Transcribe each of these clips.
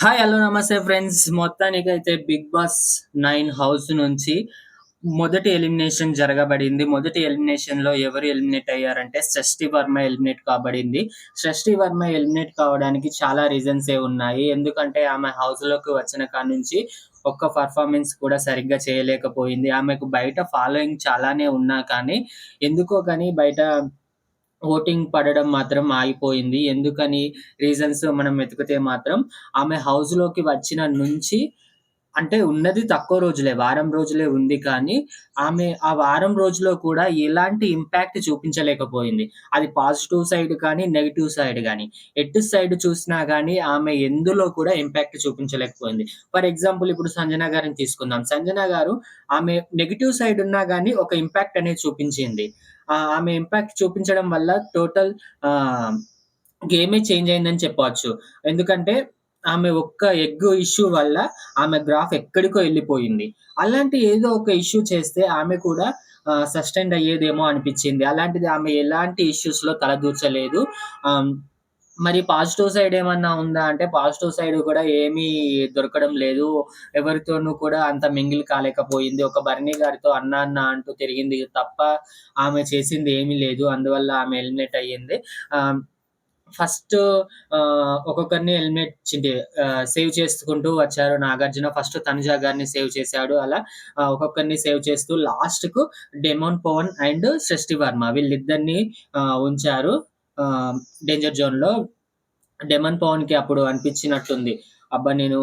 Hi hello నమస్తే friends మొత్తానికైతే Bigg Boss nine house నుంచి మొదటి ఎలిమినేషన్ జరగబడింది. మొదటి ఎలిమినేషన్లో ఎవరు ఎలిమినేట్ అయ్యారంటే షష్ఠి వర్మ ఎలిమినేట్ కాబడింది. షష్ఠి వర్మ ఎలిమినేట్ కావడానికి చాలా రీజన్స్ ఏ ఉన్నాయి. ఎందుకంటే ఆమె హౌస్లోకి వచ్చిన కాడ నుంచి ఒక్క పర్ఫార్మెన్స్ కూడా సరిగ్గా చేయలేకపోయింది. ఆమెకు బయట ఫాలోయింగ్ చాలానే ఉన్నా కానీ ఎందుకో కానీ బయట ఓటింగ్ పడడం మాత్రం ఆగిపోయింది. ఎందుకని రీజన్స్ మనం వెతికితే మాత్రం ఆమె హౌస్‌లోకి వచ్చిన నుంచి అంటే ఉన్నది తక్కువ రోజులే. వారం రోజులే ఉంది కానీ, ఆమె ఆ వారం రోజులో కూడా ఎలాంటి ఇంపాక్ట్ చూపించలేకపోయింది. అది పాజిటివ్ సైడ్ కానీ, నెగిటివ్ సైడ్ కానీ ఎటు సైడ్ చూసినా కానీ ఆమె ఎందులో కూడా ఇంపాక్ట్ చూపించలేకపోయింది. ఫర్ ఎగ్జాంపుల్ ఇప్పుడు సంజన గారిని తీసుకుందాం. సంజన గారు ఆమె నెగిటివ్ సైడ్ ఉన్నా కానీ ఒక ఇంపాక్ట్ అనేది చూపించింది. ఆమె ఇంపాక్ట్ చూపించడం వల్ల టోటల్ గేమే చేంజ్ అయిందని చెప్పవచ్చు. ఎందుకంటే ఆమె ఒక్క ఎగ్ ఇష్యూ వల్ల ఆమె గ్రాఫ్ ఎక్కడికో వెళ్ళిపోయింది అలాంటి ఏదో ఒక ఇష్యూ చేస్తే ఆమె కూడా సస్టైన్ అయ్యేదేమో అనిపించింది అలాంటిది ఆమె ఎలాంటి ఇష్యూస్‌లో తలదూర్చలేదు. మరి పాజిటివ్ సైడ్ ఏమన్నా ఉందా అంటే పాజిటివ్ సైడ్ కూడా ఏమీ దొరకడం లేదు. ఎవరితోనూ కూడా అంత మింగిల్ కాలేకపోయింది. ఒక బర్ణి గారితో అన్న, అన్న అంటూ తిరిగింది తప్ప ఆమె చేసింది ఏమీ లేదు. అందువల్ల ఆమె ఎలిమినేట్ అయ్యింది. ఫస్ట్ ఒక్కొక్కరిని ఎలిమినేట్ సేవ్ చేసుకుంటూ వచ్చారు నాగార్జున. ఫస్ట్ తనుజ గారిని సేవ్ చేశాడు. అలా ఒక్కొక్కరిని సేవ్ చేస్తూ లాస్ట్కు డెమోన్ పవన్ అండ్ సృష్టి వర్మ వీళ్ళిద్దరిని ఆహ్, ఉంచారు. డేంజర్ జోన్లో డెమన్ పవన్‌కి అప్పుడు అనిపించినట్టుంది. అబ్బా! నేను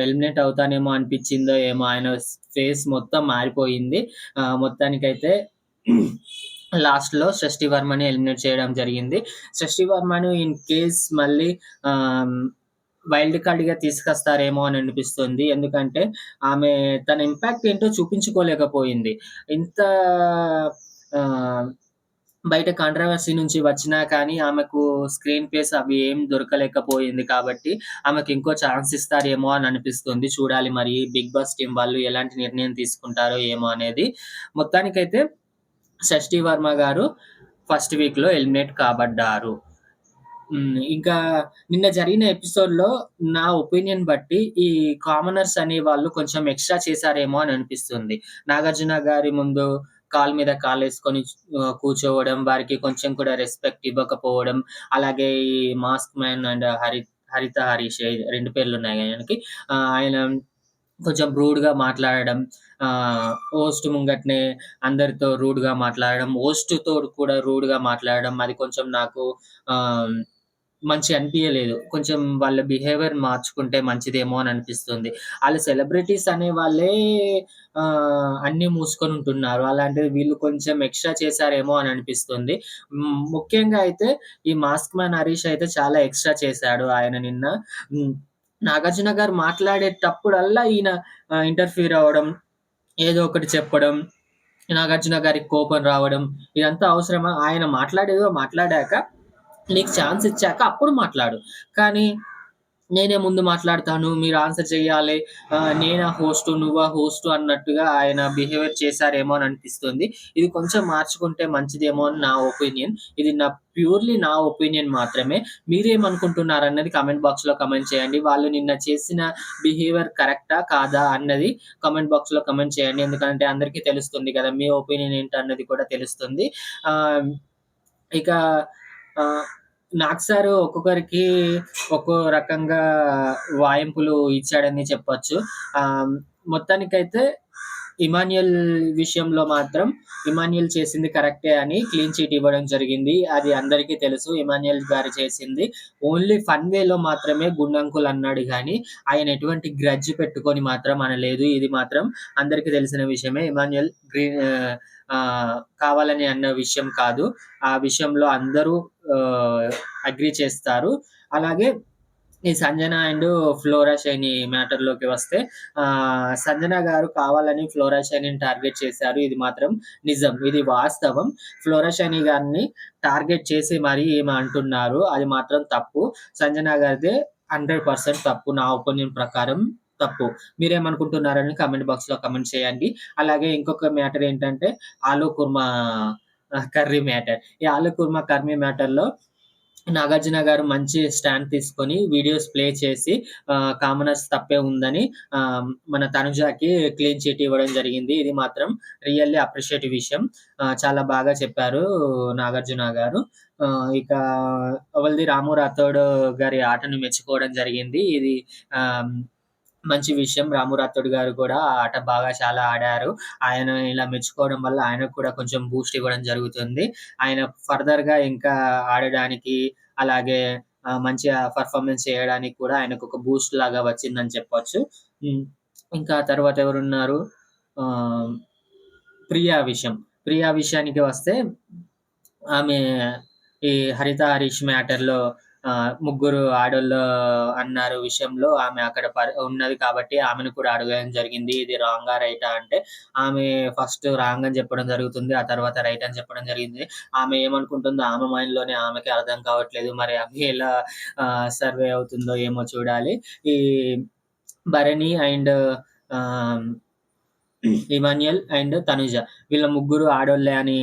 ఎలిమినేట్ అవుతానేమో అనిపించిందో ఏమో! ఆయన ఫేస్ మొత్తం మారిపోయింది. మొత్తానికైతే లాస్ట్‌లో షష్ఠి వర్మని ఎలిమినేట్ చేయడం జరిగింది. షష్ఠి వర్మను ఇన్ కేస్ మళ్ళీ వైల్డ్ కార్డ్‌గా తీసుకొస్తారేమో అని అనిపిస్తుంది. ఎందుకంటే ఆమె తన ఇంపాక్ట్ ఏంటో చూపించుకోలేకపోయింది. ఇంత బయట కాంట్రవర్సీ నుంచి వచ్చినా కానీ ఆమెకు స్క్రీన్ ప్లేస్ అవి ఏం దొరకలేకపోయింది కాబట్టి ఆమెకు ఇంకో ఛాన్స్ ఇస్తారేమో అని అనిపిస్తుంది. చూడాలి మరి బిగ్ బాస్ టీమ్ వాళ్ళు ఎలాంటి నిర్ణయం తీసుకుంటారో ఏమో అనేది. మొత్తానికైతే షష్ఠి వర్మ గారు ఫస్ట్ వీక్‌లో ఎలిమినేట్ కాబడ్డారు. ఇంకా నిన్న జరిగిన ఎపిసోడ్‌లో నా ఒపీనియన్ బట్టి ఈ కామనర్స్ అనే వాళ్ళు కొంచెం ఎక్స్‌ట్రా చేశారేమో అని అనిపిస్తుంది. నాగార్జున గారి ముందు కాలు మీద కాలు వేసుకొని కూర్చోవడం, వారికి కొంచెం కూడా రెస్పెక్ట్ ఇవ్వకపోవడం, అలాగే ఈ mask man and Hari Haritha Harish 2 పేర్లున్నాయి ఆయనకి. ఆయన కొంచెం రూడ్‌గా మాట్లాడడం, ఓస్ట్ హోస్ట్ అందరితో రూడ్‌గా మాట్లాడడం, హోస్ట్‌తో కూడా రూడ్‌గా మాట్లాడడం అది కొంచెం నాకు మంచి మంచిగా కొంచెం వాళ్ళ బిహేవియర్ మార్చుకుంటే మంచిదేమో అని అనిపిస్తుంది. వాళ్ళ సెలబ్రిటీస్ అనే వాళ్ళే అన్ని మూసుకొని ఉంటున్నారు. అలాంటిది వీళ్ళు కొంచెం ఎక్స్‌ట్రా చేశారేమో అని అనిపిస్తుంది. ముఖ్యంగా అయితే ఈ మాస్క్ మ్యాన్ హరీష్ అయితే చాలా ఎక్స్‌ట్రా చేశాడు ఆయన నిన్న. నాగార్జున గారు మాట్లాడేటప్పుడల్లా ఈయన ఇంటర్ఫీర్ అవ్వడం, ఏదో ఒకటి చెప్పడం, నాగార్జున గారికి కోపం రావడం ఇదంతా అవసరమా? ఆయన మాట్లాడేదో మాట్లాడాక నీకు ఛాన్స్ ఇచ్చాక అప్పుడు మాట్లాడు. కానీ నేనే ముందు మాట్లాడతాను. మీరు ఆన్సర్ చేయాలి. నేనా హోస్ట్ నువ్వా హోస్ట్ అన్నట్టుగా ఆయన బిహేవియర్ చేశారేమో అని అనిపిస్తుంది. ఇది కొంచెం మార్చుకుంటే మంచిదేమో అని నా ఒపీనియన్. ఇది నా ప్యూర్‌లీ నా ఒపీనియన్ మాత్రమే. మీరేమనుకుంటున్నారన్నది కామెంట్ బాక్స్‌లో కమెంట్ చేయండి. వాళ్ళు నిన్న చేసిన బిహేవియర్ కరెక్టా? కాదా? అన్నది కామెంట్ బాక్స్‌లో కమెంట్ చేయండి. ఎందుకంటే అందరికీ తెలుస్తుంది కదా! మీ ఒపీనియన్ ఏంటన్నది కూడా తెలుస్తుంది. ఇక నాగ్ సార్ ఒక్కొక్కరికి ఒక్కో రకంగా వాయింపులు ఇచ్చాడని చెప్పొచ్చు. ఆహ్, మొత్తానికైతే ఇమాన్యుయల్ విషయంలో మాత్రం ఇమాన్యుయల్ చేసింది కరెక్టే అని క్లీన్ చీట్ ఇవ్వడం జరిగింది. అది అందరికీ తెలుసు. ఇమాన్యుయల్ గారు చేసింది ఓన్లీ ఫన్ వేలో మాత్రమే గుండంకుల్ అన్నాడు కానీ ఆయన ఎటువంటి గ్రడ్జ్ పెట్టుకొని మాత్రం అనలేదు. ఇది మాత్రం అందరికీ తెలిసిన విషయమే. ఇమాన్యుయల్ గ్రీన్ కావాలని అన్న విషయం కాదు. ఆ విషయంలో అందరూ అగ్రి అగ్రీ చేస్తారు. అలాగే ఈ సంజన అండ్ ఫ్లోరా షైనీ మ్యాటర్‌లోకి వస్తే ఆహ్, సంజన గారు కావాలని ఫ్లోరా షైని టార్గెట్ చేశారు. ఇది మాత్రం నిజం. ఇది వాస్తవం. ఫ్లోరా షైని గారిని టార్గెట్ చేసి మరీ ఏమంటున్నారు అంటున్నారు. అది మాత్రం తప్పు. సంజన గారిదే 100% తప్పు నా ఒపీనియన్ ప్రకారం తప్పు. మీరేమనుకుంటున్నారని కమెంట్ బాక్స్లో కమెంట్ చేయండి. అలాగే ఇంకొక మ్యాటర్ ఏంటంటే ఆలు కుర్మా కర్రీ మ్యాటర్. ఈ ఆలు కుర్మా కర్రీ మ్యాటర్‌లో నాగార్జున గారు మంచి స్టాండ్ తీసుకొని వీడియోస్ ప్లే చేసి కామనర్స్ తప్పే ఉందని మన తనుజాకి క్లీన్ చిట్ ఇవ్వడం జరిగింది. ఇది మాత్రం రియల్లీ అప్రిషియేట్ విషయం. చాలా బాగా చెప్పారు నాగార్జున గారు. ఇక అవల్ది రాము రాథోడ్ గారి ఆటను మెచ్చుకోవడం జరిగింది. ఇది మంచి విషయం. రాము రాథోడ్ గారు కూడా ఆట బాగా చాలా ఆడారు. ఆయన ఇలా మెచ్చుకోవడం వల్ల ఆయనకు కూడా కొంచెం బూస్ట్ ఇవ్వడం జరుగుతుంది. ఆయన ఫర్దర్గా ఇంకా ఆడడానికి అలాగే మంచి మంచిగా చేయడానికి కూడా ఆయనకు ఒక బూస్ట్ లాగా వచ్చిందని చెప్పొచ్చు. ఇంకా తర్వాత ఎవరున్నారు? ప్రియా విషయం. ప్రియా విషయానికి వస్తే ఆమె ఈ 'హరిత హరీష్' మ్యాటర్‌లో ముగ్గురు ఆడోళ్ళు అన్నారు విషయంలో ఆమె అక్కడ ఉన్నది కాబట్టి ఆమెను కూడా అడగడం జరిగింది. ఇది రాంగా? రైటా? అంటే ఆమె ఫస్ట్ రాంగ్ అని చెప్పడం జరుగుతుంది. ఆ తర్వాత రైట్ అని చెప్పడం జరిగింది. ఆమె ఏమనుకుంటుందో ఆమె మైండ్‌లోనే ఆమెకే అర్థం కావట్లేదు. మరి అది ఎలా సర్వే అవుతుందో ఏమో చూడాలి. ఈ Bharani and Emmanuel and Tanuja వీళ్ళ ముగ్గురు ఆడోళ్ళే అని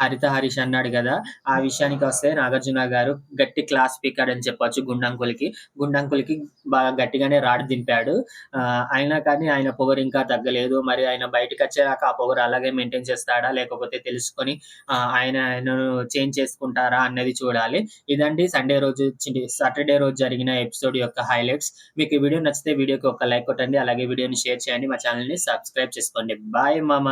'హరిత హరీష్' అన్నాడు గదా! ఆ విషయానికొస్తే నాగార్జున గారు గట్టి క్లాస్ స్పీకర్ అని చెప్పొచ్చు గుండంకుల్‌కి. గుండంకుల్‌కి బాగా గట్టిగానే రాడ్ దింపాడు. అయినా కానీ ఆయన పొగరు ఇంకా తగ్గలేదు. మరి ఆయన బయటికొచ్చేదాకా ఆ పొగరు అలాగే మెయింటైన్ చేస్తాడా? లేకపోతే తెలుసుకొని ఆయన ఆయనను చేంజ్ చేసుకుంటారా? అన్నది చూడాలి. ఇదండి సండే రోజు సాటర్‌డే రోజు జరిగిన ఎపిసోడ్ యొక్క హైలైట్స్. మీకు ఈ వీడియో నచ్చితే వీడియోకి ఒక లైక్ కొట్టండి. అలాగే వీడియోని షేర్ చేయండి. మా ఛానెల్‌ని సబ్స్క్రైబ్ చేసుకోండి. బాయ్ మామ.